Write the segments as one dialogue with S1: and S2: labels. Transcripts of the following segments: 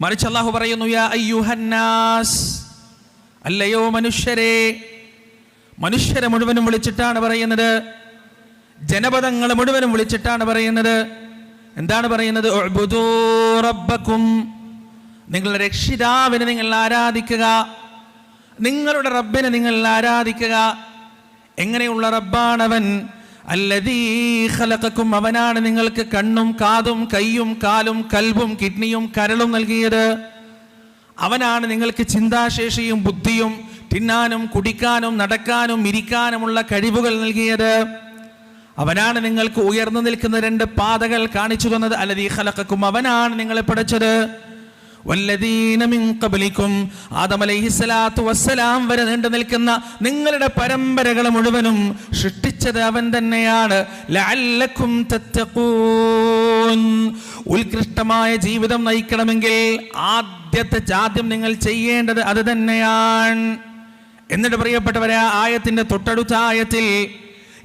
S1: മറിച്ച് അള്ളാഹു പറയുന്നു യാ അയ്യുഹന്നാസ് അല്ലയോ മനുഷ്യരെ. മനുഷ്യരെ മുഴുവനും വിളിച്ചിട്ടാണ് പറയുന്നത്. ജനപദങ്ങളെ മുഴുവനും വിളിച്ചിട്ടാണ് പറയുന്നത്. എന്താണ് പറയുന്നത്? നിങ്ങളുടെ രക്ഷിതാവിനെ നിങ്ങൾ ആരാധിക്കുക. നിങ്ങളുടെ റബ്ബിനെ നിങ്ങൾ ആരാധിക്കുക. എങ്ങനെയുള്ള റബ്ബാണവൻ? അല്ലതീ ഖലഖക്കും അവനാണ് നിങ്ങൾക്ക് കണ്ണും കാതും കൈയും കാലും കൽബും കിഡ്നിയും കരളും നൽകിയത്. അവനാണ് നിങ്ങൾക്ക് ചിന്താശേഷിയും ബുദ്ധിയും തിന്നാനും കുടിക്കാനും നടക്കാനും ഇരിക്കാനുമുള്ള കഴിവുകൾ നൽകിയത്. അവനാണ് നിങ്ങൾക്ക് ഉയർന്നു നിൽക്കുന്ന രണ്ട് പാതകൾ കാണിച്ചു തന്നത്. അല്ലതീ ഖലഖക്കും അവനാണ് നിങ്ങളെ പഠിച്ചത് ഖബ്ലിക്കും. ആദം അലൈഹിസ്സലാത്തു വസ്സലാം വരെ നീണ്ടു നിൽക്കുന്ന നിങ്ങളുടെ പരമ്പരകൾ മുഴുവനും സൃഷ്ടിച്ചത് അവൻ തന്നെയാണ്. ലഅല്ലക്കും തത്തഖൂൻ. ഉത്കൃഷ്ടമായ ജീവിതം നയിക്കണമെങ്കിൽ ആദ്യത്തെ ആദ്യം നിങ്ങൾ ചെയ്യേണ്ടത് അത് തന്നെയാണ്. എന്നിട്ട് പ്രിയപ്പെട്ടവരെ ആ ആയത്തിന്റെ തൊട്ടടുത്ത ആയത്തിൽ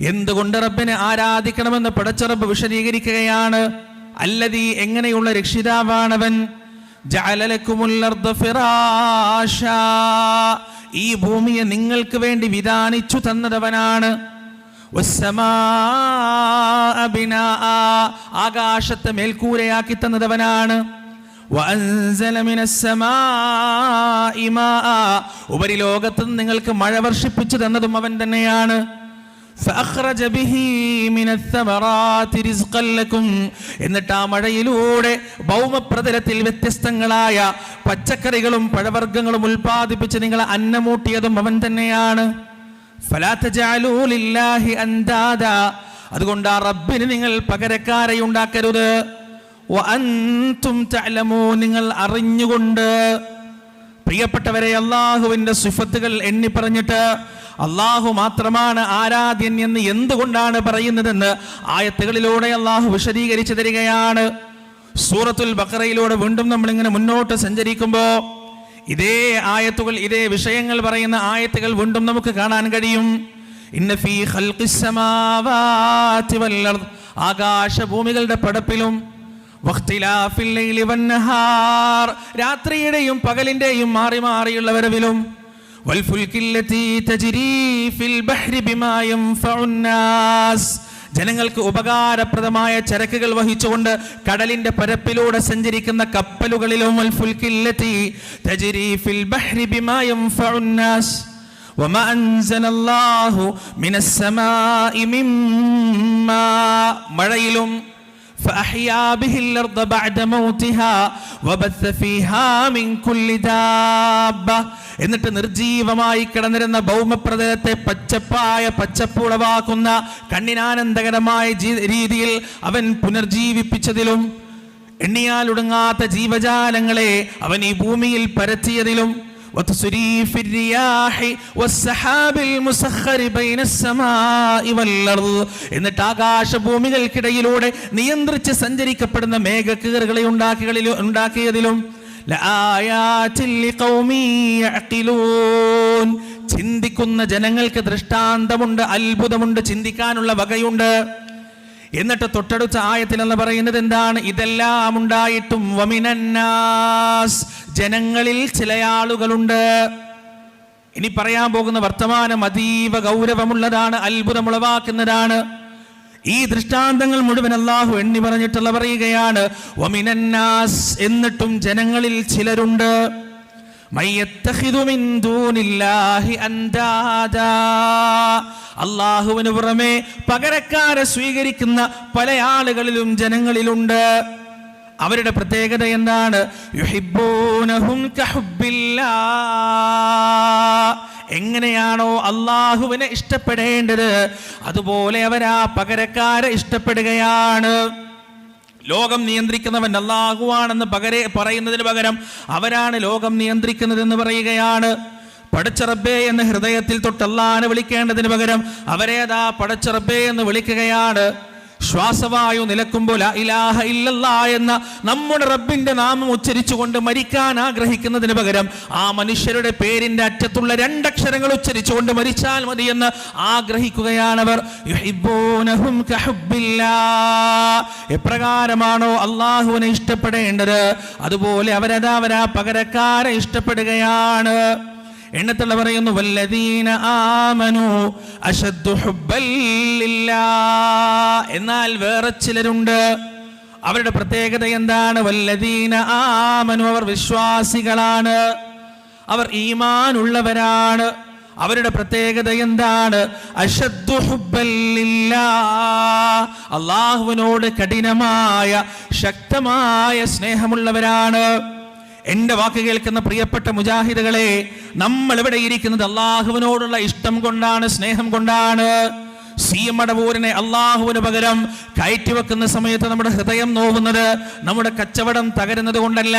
S1: എന്തുകൊണ്ട് റബ്ബിനെ ആരാധിക്കണമെന്ന് പടച്ചറബ് വിശദീകരിക്കുകയാണ്. അല്ലതീ എങ്ങനെയുള്ള രക്ഷിതാവാണവൻ. ഈ ഭൂമിയെ നിങ്ങൾക്ക് വേണ്ടി വിധാനിച്ചു തന്നതവനാണ്. ആകാശത്തെ മേൽക്കൂരയാക്കി തന്നതവനാണ്. ഉപരിലോകത്ത് നിങ്ങൾക്ക് മഴ വർഷിപ്പിച്ചു തന്നതും അവൻ തന്നെയാണ് فأخرج به من الثمرات رزقا لكم എന്നിട്ട് ആ മഴയിലൂടെ ഭൗമപ്രതലത്തിൽ വ്യത്യസ്തങ്ങളായ പച്ചക്കറികളും പഴവർഗ്ഗങ്ങളും ഉൽപ്പാദിപ്പിച്ച് നിങ്ങളെ അന്നമൂട്ടിയതും അവൻ തന്നെയാണ് فلا تجعلوا لله أندادا. അതുകൊണ്ട് ആ റബ്ബിന് നിങ്ങൾ പകരക്കാരെ ഉണ്ടാക്കരുത് വഅൻതും തഅലമൂൻ. നിങ്ങൾ അറിഞ്ഞുകൊണ്ട് പ്രിയപ്പെട്ടവരെ അള്ളാഹുവിന്റെ സിഫത്തുകൾ എണ്ണി പറഞ്ഞിട്ട് അള്ളാഹു മാത്രമാണ് ആരാധ്യൻ എന്ന് എന്തുകൊണ്ടാണ് പറയുന്നതെന്ന് ആയത്തുകളിലൂടെ അള്ളാഹു വിശദീകരിച്ചു തരികയാണ്. സൂറത്തുൽ ബക്കറയിലൂടെ വീണ്ടും നമ്മൾ ഇങ്ങനെ മുന്നോട്ട് സഞ്ചരിക്കുമ്പോൾ ഇതേ ആയത്തുകൾ ഇതേ വിഷയങ്ങൾ പറയുന്ന ആയത്തുകൾ വീണ്ടും നമുക്ക് കാണാൻ കഴിയും. ആകാശഭൂമികളുടെ പടപ്പിലും രാത്രിയുടെയും പകലിന്റെയും മാറി മാറിയുള്ള വരവിലും വൽഫുൽക്കില്ലത്തി തജ്രീ ഫിൽ ബഹ്രി ബിമാ യൻഫഉൻ നാസ് ജനങ്ങൾക്ക് ഉപകാരപ്രദമായ ചരക്കുകൾ വഹിച്ചുകൊണ്ട് കടലിന്റെ പരപ്പിലൂടെ സഞ്ചരിക്കുന്ന കപ്പലുകളിലും വൽഫുൽക്കില്ലത്തി തജ്രീ ഫിൽ ബഹ്രി ബിമാ യൻഫഉൻ നാസ് وما أنزل الله من السماء من ماء മഴയിലും فأحيا به الأرض بعد موتها وبث فيها من كل دابة എന്നിട്ട് നിർജീവമായി കിടന്നിരുന്ന ഭൗമപ്രതലത്തെ പച്ചപ്പായ പച്ചപ്പുളവാക്കുന്ന കണ്ണിനാനന്ദകരമായ ജീ- രീതിയിൽ അവൻ പുനർജീവിപ്പിച്ചതിലും എണ്ണിയാലൊടുങ്ങാത്ത ജീവജാലങ്ങളെ അവൻ ഈ ഭൂമിയിൽ പരത്തിയതിലും وتصريف الرياح والسحاب المسخر بين السماء والأرض എന്നിട്ട് ആകാശഭൂമികൾക്കിടയിലൂടെ നിയന്ത്രിച്ച് സഞ്ചരിക്കപ്പെടുന്ന മേഘക്കീറുകളെ ഉണ്ടാക്കികളിൽ ഉണ്ടാക്കിയതിലും ലആയാത്തിൽ ലിഖൗമി യഅഖിലൂൻ. ചിന്തിക്കുന്ന ജനങ്ങൾക്ക് ദൃഷ്ടാന്തമുണ്ട് അത്ഭുതമുണ്ട് ചിന്തിക്കാനുള്ള വകയുണ്ട് എന്നിട്ട് തൊട്ടടുത്ത ആയത്തിൽ എന്ന് പറയുന്നത് എന്താണ്? ഇതെല്ലാം ഉണ്ടായിട്ടും വമിനന്നാസ്. ജനങ്ങളിൽ ചില ആളുകളുണ്ട് ഇനി പറയാൻ പോകുന്ന വർത്തമാനം അതീവ ഗൗരവമുള്ളതാണ് അത്ഭുതമുളവാക്കുന്നതാണ് ഈ ദൃഷ്ടാന്തങ്ങൾ മുഴുവൻ അള്ളാഹു എണ്ണി പറഞ്ഞിട്ടുള്ള പറയുകയാണ് വമിനന്നാസ് എന്നിട്ടും ജനങ്ങളിൽ ചിലരുണ്ട്. അള്ളാഹുവിന് പുറമെ പകരക്കാരെ സ്വീകരിക്കുന്ന പല ആളുകളിലും ജനങ്ങളിലുണ്ട്. അവരുടെ പ്രത്യേകത എന്താണ്. എങ്ങനെയാണോ അള്ളാഹുവിനെ ഇഷ്ടപ്പെടേണ്ടത് അതുപോലെ അവരാ പകരക്കാരെ ഇഷ്ടപ്പെടുകയാണ്. ലോകം നിയന്ത്രിക്കുന്നവൻ അള്ളാഹുവാണെന്ന് പകരെ പറയുന്നതിന് പകരം അവരാണ് ലോകം നിയന്ത്രിക്കുന്നതെന്ന് പറയുകയാണ്. പടച്ചറബേ എന്ന് ഹൃദയത്തിൽ തൊട്ടല്ലാന്ന് വിളിക്കേണ്ടതിന് പകരം അവരേതാ പടച്ചറബേ എന്ന് വിളിക്കുകയാണ്. ശ്വാസവായു നിലക്കുമ്പോൾ ഇലാഹ ഇല്ലല്ല എന്ന നമ്മുടെ റബ്ബിന്റെ നാമം ഉച്ചരിച്ചുകൊണ്ട് മരിക്കാൻ ആഗ്രഹിക്കുന്നതിന് പകരം ആ മനുഷ്യരുടെ പേരിന്റെ അറ്റത്തുള്ള രണ്ടക്ഷരങ്ങൾ ഉച്ചരിച്ചുകൊണ്ട് മരിച്ചാൽ മതി എന്ന് ആഗ്രഹിക്കുകയാണവർ. എപ്രകാരമാണോ അള്ളാഹുവിനെ ഇഷ്ടപ്പെടേണ്ടത്? അതുപോലെ അവരതാ അവരാ പകരക്കാരെ ഇഷ്ടപ്പെടുകയാണ്. എണ്ണത്തുള്ള പറയുന്നു വല്ലദീന ആമനു അശദ്ദു എന്നാൽ വേറെ ചിലരുണ്ട്. അവരുടെ പ്രത്യേകത എന്താണ്? വല്ലദീന ആമനു അവർ വിശ്വാസികളാണ്. അവർ ഈമാനുള്ളവരാണ്. അവരുടെ പ്രത്യേകത എന്താണ്. അള്ളാഹുവിനോട് കഠിനമായ ശക്തമായ സ്നേഹമുള്ളവരാണ്. എന്റെ വാക്ക് കേൾക്കുന്ന പ്രിയപ്പെട്ട മുജാഹിദുകളെ നമ്മൾ ഇവിടെ ഇരിക്കുന്നത് അള്ളാഹുവിനോടുള്ള ഇഷ്ടം കൊണ്ടാണ് സ്നേഹം കൊണ്ടാണ്. സി എം മടവൂരിനെ അള്ളാഹുവിന് പകരം കയറ്റിവെക്കുന്ന സമയത്ത് നമ്മുടെ ഹൃദയം നോവുന്നത് നമ്മുടെ കച്ചവടം തകരുന്നത് കൊണ്ടല്ല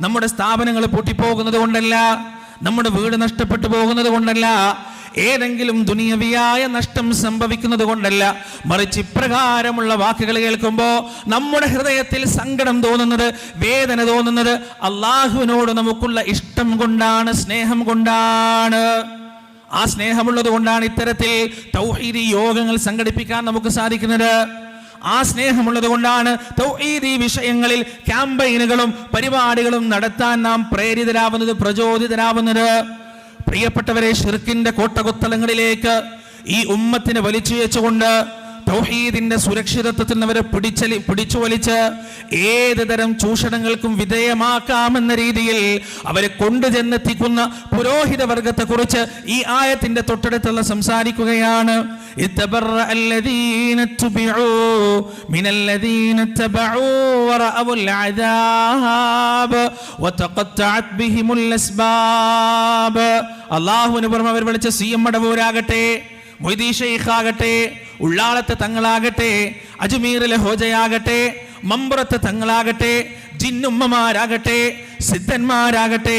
S1: നമ്മുടെ സ്ഥാപനങ്ങൾ പൂട്ടിപ്പോകുന്നത് കൊണ്ടല്ല നമ്മുടെ വീട് നഷ്ടപ്പെട്ടു പോകുന്നത് കൊണ്ടല്ല ഏതെങ്കിലും ദുനിയവിയായ നഷ്ടം സംഭവിക്കുന്നത് കൊണ്ടല്ല. മറിച്ച് ഇപ്രകാരമുള്ള വാക്കുകൾ കേൾക്കുമ്പോൾ നമ്മുടെ ഹൃദയത്തിൽ സങ്കടം തോന്നുന്നത് വേദന തോന്നുന്നത് അള്ളാഹുവിനോട് നമുക്കുള്ള ഇഷ്ടം കൊണ്ടാണ് സ്നേഹം കൊണ്ടാണ്. ആ സ്നേഹമുള്ളത് കൊണ്ടാണ് ഇത്തരത്തിൽ തൗഹീദി യോഗങ്ങൾ സംഘടിപ്പിക്കാൻ നമുക്ക് സാധിക്കുന്നത്. ആ സ്നേഹമുള്ളത് കൊണ്ടാണ് തൗഹീദി വിഷയങ്ങളിൽ ക്യാമ്പയിനുകളും പരിപാടികളും നടത്താൻ നാം പ്രേരിതരാവുന്നത് പ്രചോദിതരാവുന്നത്. പ്രിയപ്പെട്ടവരെ ഷിർക്കിന്റെ കോട്ടകുത്തലങ്ങളിലേക്ക് ഈ ഉമ്മത്തിനെ വെച്ചുകൊണ്ട് തൗഹീദിന്റെ സുരക്ഷിതത്വത്തിൽ നിന്ന് അവരെ പിടിച്ചലി പിടിച്ചു വലിച്ച് ഏത് തരം ചൂഷണങ്ങൾക്കും വിധേയമാക്കാമെന്ന രീതിയിൽ അവരെ കൊണ്ടുചെന്നെത്തിക്കുന്ന പുരോഹിത വർഗത്തെ കുറിച്ച് ഈ ആയത്തിന്റെ തൊട്ടടുത്തുള്ള സംസാരിക്കുകയാണ്. അള്ളാഹുവിന് പുറമെ അവർ വിളിച്ച സി എം മടവൂരാകട്ടെ മൊയ്തീ ഷെയ്ഖാകട്ടെ ഉള്ളാളത്തെ തങ്ങളാകട്ടെ അജ്മീറിലെ ഹോജയാകട്ടെ മമ്പുറത്തെ തങ്ങളാകട്ടെ ജിന്നുമ്മമാരാകട്ടെ സിദ്ധന്മാരാകട്ടെ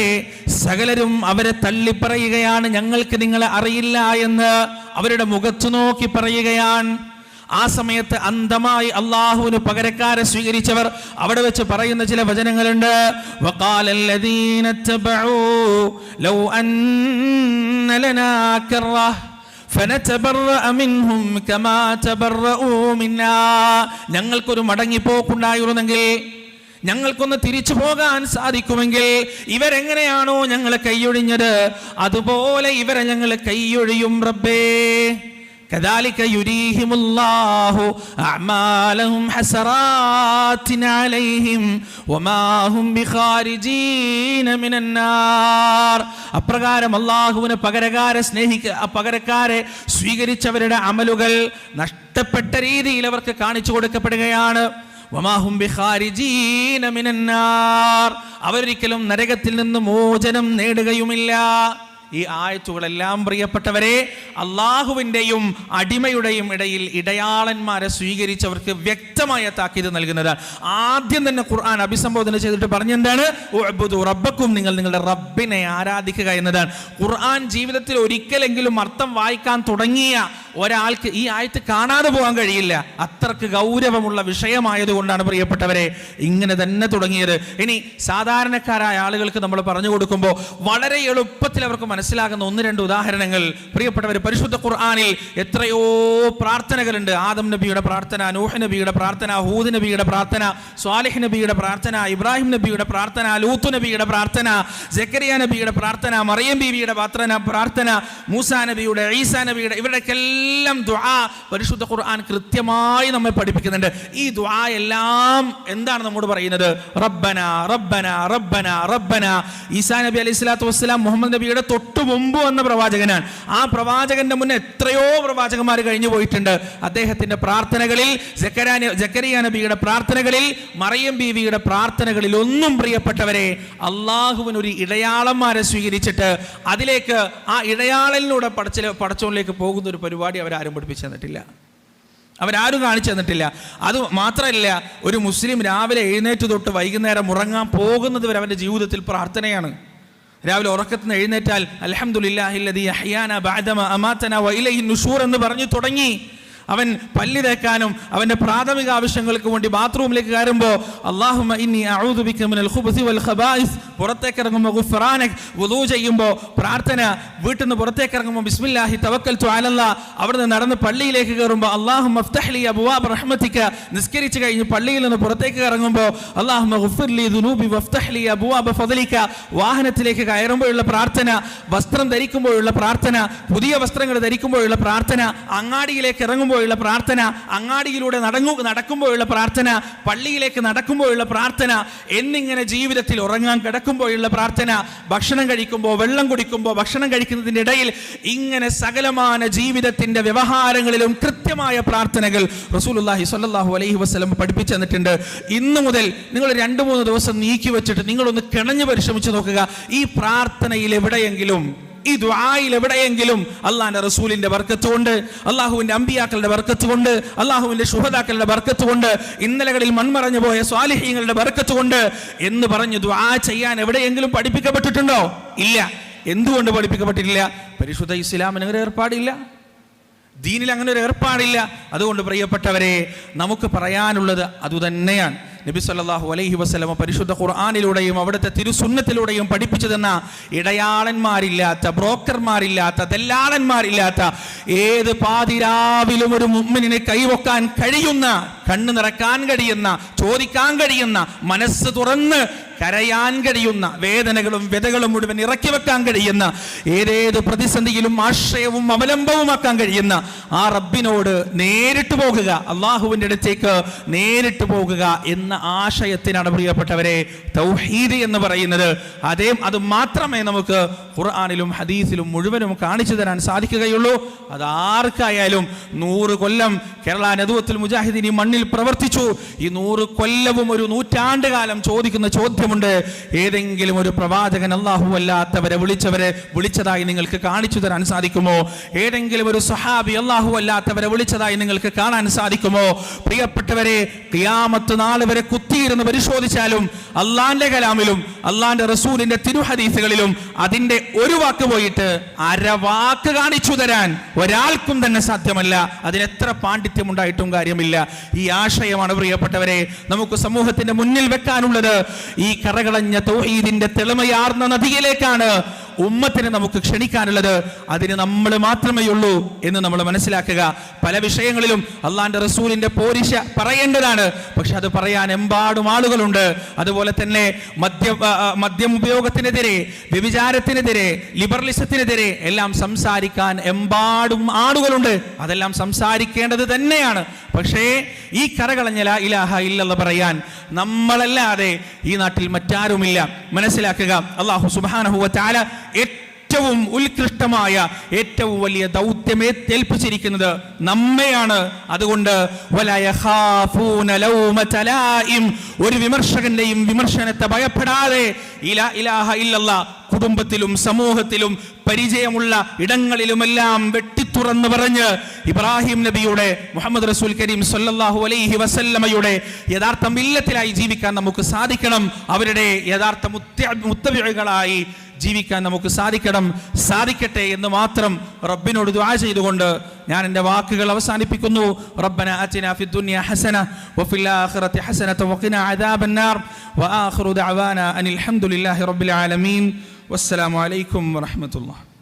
S1: സകലരും അവരെ തള്ളിപ്പറയുകയാണ് ഞങ്ങൾക്ക് നിങ്ങളെ അറിയില്ല എന്ന് അവരുടെ മുഖത്തു നോക്കി പറയുകയാണ്. ആ സമയത്ത് അന്ധമായി അള്ളാഹുവിന് പകരക്കാരെ സ്വീകരിച്ചവർ അവിടെ വെച്ച് പറയുന്ന ചില വചനങ്ങളുണ്ട്. ഞങ്ങൾക്കൊരു മടങ്ങിപ്പോക്കുണ്ടായിരുന്നെങ്കിൽ ഞങ്ങൾക്കൊന്ന് തിരിച്ചു പോകാൻ സാധിക്കുമെങ്കിൽ ഇവരെങ്ങനെയാണോ ഞങ്ങളെ കൈയൊഴിഞ്ഞത്? അതുപോലെ ഇവരെ ഞങ്ങൾ കൈയൊഴിയും റബ്ബേ. كذلك يريهم الله أعمالهم حسرات عليهم وما هم بخارجين من النار അപ്രകാരം അള്ളാഹുവിന് പകരക്കാരെ സ്നേഹിക്ക പകരക്കാരെ സ്വീകരിച്ചവരുടെ അമലുകൾ നഷ്ടപ്പെട്ട രീതിയിൽ അവർക്ക് കാണിച്ചു കൊടുക്കപ്പെടുകയാണ് വമാഹും ബിഖാരിജീന മിനന്നാർ അവരൊരിക്കലും നരകത്തിൽ നിന്ന് മോചനം നേടുകയുമില്ല ഈ ആയത്തുകളെല്ലാം പ്രിയപ്പെട്ടവരെ അള്ളാഹുവിന്റെയും അടിമയുടെയും ഇടയിൽ ഇടയാളന്മാരെ സ്വീകരിച്ചവർക്ക് വ്യക്തമായ താക്കീത് നൽകുന്നതാണ്. ആദ്യം തന്നെ ഖുർആൻ അഭിസംബോധന ചെയ്തിട്ട് പറഞ്ഞെന്താണ്? റബ്ബക്കും നിങ്ങൾ നിങ്ങളുടെ റബ്ബിനെ ആരാധിക്കുക എന്നതാണ്. ഖുർആൻ ജീവിതത്തിൽ ഒരിക്കലെങ്കിലും അർത്ഥം വായിക്കാൻ തുടങ്ങിയ ഒരാൾക്ക് ഈ ആയത്ത് കാണാതെ പോകാൻ കഴിയില്ല. അത്രയ്ക്ക് ഗൗരവമുള്ള വിഷയമായതുകൊണ്ടാണ് പ്രിയപ്പെട്ടവരെ ഇങ്ങനെ തന്നെ തുടങ്ങിയത്. ഇനി സാധാരണക്കാരായ ആളുകൾക്ക് നമ്മൾ പറഞ്ഞു കൊടുക്കുമ്പോൾ വളരെ എളുപ്പത്തിൽ അവർക്ക് മനസ്സിലാകുന്ന ഒന്ന് രണ്ട് ഉദാഹരണങ്ങൾ. പ്രിയപ്പെട്ടവർ പരിശുദ്ധ ഖുർആാനിൽ എത്രയോ പ്രാർത്ഥനകളുണ്ട്. ആദം നബിയുടെ പ്രാർത്ഥന നൂഹ് നബിയുടെ പ്രാർത്ഥന ഹൂദ് നബിയുടെ പ്രാർത്ഥന സ്വാലിഹ് നബിയുടെ പ്രാർത്ഥന ഇബ്രാഹിം നബിയുടെ പ്രാർത്ഥന ലൂത്ത് നബിയുടെ പ്രാർത്ഥന ജക്കരിയ നബിയുടെ പ്രാർത്ഥന മറിയം ബീവിയുടെ പ്രാർത്ഥന പ്രാർത്ഥന മൂസ നബിയുടെ ഈസാ നബിയുടെ ഇവരുടെയൊക്കെല്ലാം ദ്വാ പരിശുദ്ധ ഖുർആൻ കൃത്യമായി നമ്മെ പഠിപ്പിക്കുന്നുണ്ട്. ഈ ദ്വാ എല്ലാം എന്താണ് നമ്മോട് പറയുന്നത്? റബ്ബന റബ്ബന റബ്ബന റബ്ബന. ഈസാ നബി അലൈഹി സ്വലാത്തു വസ്സലാം മുഹമ്മദ് നബിയുടെ തൊട്ടു മുമ്പ് വന്ന പ്രവാചകനാണ്. ആ പ്രവാചകന്റെ മുന്നേ എത്രയോ പ്രവാചകന്മാർ കഴിഞ്ഞു പോയിട്ടുണ്ട്. അദ്ദേഹത്തിന്റെ പ്രാർത്ഥനകളിൽ ജക്കരിയ നബിയുടെ പ്രാർത്ഥനകളിൽ മറിയം ബീവിയുടെ പ്രാർത്ഥനകളിൽ ഒന്നും പ്രിയപ്പെട്ടവരെ അള്ളാഹുവിന് ഒരു ഇടയാളന്മാരെ സ്വീകരിച്ചിട്ട് അതിലേക്ക് ആ ഇടയാളലിലൂടെ പടച്ചില പടച്ചോണിലേക്ക് പോകുന്ന ഒരു പരിപാടി അവരാരും പഠിപ്പിച്ചു തന്നിട്ടില്ല. അവരാരും കാണിച്ചു തന്നിട്ടില്ല. അത് മാത്രമല്ല ഒരു മുസ്ലിം രാവിലെ എഴുന്നേറ്റ് തൊട്ട് വൈകുന്നേരം ഉറങ്ങാൻ പോകുന്നത് വരെ അവന്റെ ജീവിതത്തിൽ പ്രാർത്ഥനയാണ്. രാവിലെ ഉറക്കത്തിൽ നിന്ന് എഴുന്നേറ്റാൽ അൽഹംദുലില്ലാഹില്ലദീ അഹ്യാന ബഅദമ അമാത്തന വ ഇലൈഹി നുഷൂർ എന്ന് പറഞ്ഞു തുടങ്ങി. അവൻ പല്ലി തേക്കാനും അവന്റെ പ്രാഥമിക ആവശ്യങ്ങൾക്ക് വേണ്ടി ബാത്റൂമിലേക്ക് കയറുമ്പോൾ വൽ പുറത്തേക്ക് ഇറങ്ങുമ്പോൾ ഗുഫ്റാനക് വുളൂ ചെയ്യുമ്പോൾ പ്രാർത്ഥന. വീട്ടിൽ നിന്ന് പുറത്തേക്ക് ഇറങ്ങുമ്പോൾ ബിസ്മില്ലാഹി തവക്കൽ തവക്കൽതു അവിടെ നിന്ന് നടന്ന് പള്ളിയിലേക്ക് കയറുമ്പോൾ അള്ളാഹു മഫ്തഹ്ലി അബുവാബ് റഹ്മത്തിക്ക നിസ്കരിച്ച് കഴിഞ്ഞ് പള്ളിയിൽ നിന്ന് പുറത്തേക്ക് ഇറങ്ങുമ്പോൾ അള്ളാഹു ഗുഫിർലി ദുനൂബി വഫ്തഹ്ലി അബുവാബ് ഫദലിക്ക വാഹനത്തിലേക്ക് കയറുമ്പോഴുള്ള പ്രാർത്ഥന വസ്ത്രം ധരിക്കുമ്പോഴുള്ള പ്രാർത്ഥന പുതിയ വസ്ത്രങ്ങൾ ധരിക്കുമ്പോഴുള്ള പ്രാർത്ഥന അങ്ങാടിയിലേക്ക് ഇറങ്ങുമ്പോഴുള്ള പ്രാർത്ഥന അങ്ങാടിയിലൂടെ നടങ്ങു നടക്കുമ്പോഴുള്ള പ്രാർത്ഥന പള്ളിയിലേക്ക് നടക്കുമ്പോഴുള്ള പ്രാർത്ഥന എന്നിങ്ങനെ ജീവിതത്തിൽ ഉറങ്ങാൻ കിടക്കുമ്പോഴുള്ള പ്രാർത്ഥന ഭക്ഷണം കഴിക്കുമ്പോൾ വെള്ളം കുടിക്കുമ്പോൾ ഭക്ഷണം കഴിക്കുന്നതിന്റെ ഇടയിൽ ഇങ്ങനെ സകലമാന ജീവിതത്തിന്റെ വ്യവഹാരങ്ങളിലും കൃത്യമായ പ്രാർത്ഥനകൾ റസൂലുള്ളാഹി സ്വല്ലല്ലാഹു അലൈഹി വസ്ലം പഠിപ്പിച്ചു തന്നിട്ടുണ്ട്. ഇന്നു മുതൽ നിങ്ങൾ രണ്ട് മൂന്ന് ദിവസം നീക്കി വെച്ചിട്ട് നിങ്ങളൊന്ന് കിണഞ്ഞു പരിശ്രമിച്ചു നോക്കുക. ഈ പ്രാർത്ഥനയിൽ എവിടെയെങ്കിലും ഈ ദുആയിൽ എവിടെയെങ്കിലും അള്ളാഹിന്റെ റസൂലിന്റെ ബർക്കത്ത് കൊണ്ട് അള്ളാഹുവിന്റെ അമ്പിയാക്കളുടെ ബർക്കത്ത് കൊണ്ട് അള്ളാഹുവിന്റെ ശുഭതാക്കളുടെ ബർക്കത്ത് കൊണ്ട് ഇന്നലകളിൽ മൺമറഞ്ഞു പോയ സ്വാലിഹീങ്ങളുടെ ബർക്കത്ത് കൊണ്ട് എന്ന് പറഞ്ഞു ദുആ ചെയ്യാൻ എവിടെയെങ്കിലും പഠിപ്പിക്കപ്പെട്ടിട്ടുണ്ടോ? ഇല്ല. എന്തുകൊണ്ട് പഠിപ്പിക്കപ്പെട്ടിട്ടില്ല? പരിശുദ്ധ ഇസ്ലാമിന് ഒരു ഏർപ്പാടില്ല. ദീനിൽ അങ്ങനെ ഒരു ഏർപ്പാടില്ല. അതുകൊണ്ട് പ്രിയപ്പെട്ടവരെ നമുക്ക് പറയാനുള്ളത് അതുതന്നെയാണ്. നബി സല്ലാഹു അലൈഹി വസ്ലമ പരിശുദ്ധ ഖുർആാനിലൂടെയും അവിടുത്തെ തിരുസുന്നത്തിലൂടെയും പഠിപ്പിച്ചതെന്ന ഇടയാളന്മാരില്ലാത്ത ബ്രോക്കർമാരില്ലാത്ത ദല്ലാളന്മാരില്ലാത്ത ഏത് പാതിരാവിലും ഒരു മുമ്മിനെ കൈവക്കാൻ കഴിയുന്ന കണ്ണ് നിറക്കാൻ കഴിയുന്ന ചോദിക്കാൻ കഴിയുന്ന മനസ്സ് തുറന്ന് കരയാൻ കഴിയുന്ന വേദനകളും വ്യതകളും മുഴുവൻ ഇറക്കി വെക്കാൻ കഴിയുന്ന ഏതേത് പ്രതിസന്ധിയിലും ആശ്രയവും അവലംബവുമാക്കാൻ കഴിയുന്ന ആ റബ്ബിനോട് നേരിട്ട് പോകുക അള്ളാഹുവിന്റെ അടുത്തേക്ക് നേരിട്ട് പോകുക എന്ന ആശയത്തിനാണ് പ്രിയപ്പെട്ടവരെ തൗഹീദ് എന്ന് പറയുന്നത്. അതേ അത് മാത്രമേ നമുക്ക് ഖുർആാനിലും ഹദീസിലും മുഴുവനും കാണിച്ചു തരാൻ സാധിക്കുകയുള്ളൂ. അത് ആർക്കായാലും നൂറ് കൊല്ലം കേരള നദുവത്തിൽ മുജാഹിദിനി ഈ മണ്ണിൽ പ്രവർത്തിച്ചു. ഈ നൂറ് കൊല്ലവും ഒരു നൂറ്റാണ്ട് കാലം ചോദിക്കുന്ന ചോദ്യമുണ്ട്. ഏതെങ്കിലും ഒരു പ്രവാചകൻ അള്ളാഹു അല്ലാത്തവരെ വിളിച്ചവരെ വിളിച്ചതായി നിങ്ങൾക്ക് കാണിച്ചു തരാൻ സാധിക്കുമോ? ഏതെങ്കിലും ഒരു സഹാബി അള്ളാഹു അല്ലാത്തവരെ വിളിച്ചതായി നിങ്ങൾക്ക് കാണാൻ സാധിക്കുമോ? പ്രിയപ്പെട്ടവരെ ഖിയാമത്ത് നാളെ വരെ കുത്തിയിരുന്ന് പരിശോധിച്ചാലും അള്ളാന്റെ കലാമിലും അള്ളാന്റെ റസൂലിന്റെ തിരുഹദീസുകളിലും അതിന്റെ ഒരു വാക്ക് പോയിട്ട് അരവാക്ക് കാണിച്ചു തരാൻ ഒരാൾക്കും തന്നെ സാധ്യമല്ല. അതിനെത്ര പാണ്ഡിത്യം ഉണ്ടായിട്ടും കാര്യമില്ല. ഈ ആശയമാണ് പ്രിയപ്പെട്ടവരെ. നമുക്ക് സമൂഹത്തിന്റെ മുന്നിൽ വെക്കാനുള്ളത് ഈ കറകളഞ്ഞ തൗഹീദിന്റെ തെളിമയാർന്ന നദിയിലേക്കാണ്. ഉമ്മത്തിനെ നമുക്ക് ക്ഷണിക്കാനുള്ളത് അതിന് നമ്മൾ മാത്രമേ ഉള്ളൂ എന്ന് നമ്മൾ മനസ്സിലാക്കുക. പല വിഷയങ്ങളിലും അള്ളാന്റെ റസൂലിന്റെ പോരിശ പറയേണ്ടതാണ്. പക്ഷെ അത് പറയാൻ എമ്പാടും ആളുകളുണ്ട്. അതുപോലെ തന്നെ മദ്യ മദ്യം ഉപയോഗത്തിനെതിരെ വ്യഭിചാരത്തിനെതിരെ ലിബറലിസത്തിനെതിരെ എല്ലാം സംസാരിക്കാൻ എമ്പാടും ആളുകളുണ്ട്. അതെല്ലാം സംസാരിക്കേണ്ടത് തന്നെയാണ്. പക്ഷേ ഈ കരകളഞ്ഞ ഇലാഹ ഇല്ലെന്ന് പറയാൻ നമ്മളല്ലാതെ ഈ നാട്ടിൽ മറ്റാരുമില്ല. മനസ്സിലാക്കുക. അള്ളാഹു സുബാനഹുവ ചാല ഏറ്റവും ഉത്കൃഷ്ടമായ ഏറ്റവും വലിയ ദൗത്യമേ ഏൽപ്പിച്ചിരിക്കുന്നത് നമ്മയാണ്. അതുകൊണ്ട് ഒരു വിമർശകന്റെയും വിമർശനത്തെ ഭയപ്പെടാതെ ഇലാ ഇലാഹ കുടുംബത്തിലും സമൂഹത്തിലും പരിചയമുള്ള ഇടങ്ങളിലുമെല്ലാം വെട്ടിത്തുറന്ന് പറഞ്ഞ് ഇബ്രാഹിം നബിയുടെ മുഹമ്മദ് റസൂൽ കരീം സല്ലാഹു അലൈഹി വസല്ലമയുടെ യഥാർത്ഥ മില്ലത്തിലായി ജീവിക്കാൻ നമുക്ക് സാധിക്കണം. അവരുടെ യഥാർത്ഥ മുത്ത മുത്തവികളായി ജീവിക്കാൻ നമുക്ക് സാധിക്കണം സാധിക്കട്ടെ എന്ന് മാത്രം റബ്ബിനോട് ദുആ ചെയ്തുകൊണ്ട് ഞാൻ എന്റെ വാക്കുകൾ അവസാനിപ്പിക്കുന്നു. റബ്ബന ആതിന ഫി ദുനിയ ഹസന വഫിൽ ആഖിറതി ഹസനത വഖിന അദാബന്നാർ വആഖിറു ദഅവാന അനിൽ ഹംദുലില്ലാഹി റബ്ബിൽ ആലമീൻ. വസ്സലാമു അലൈക്കും വറഹ്മത്തുള്ളാഹി.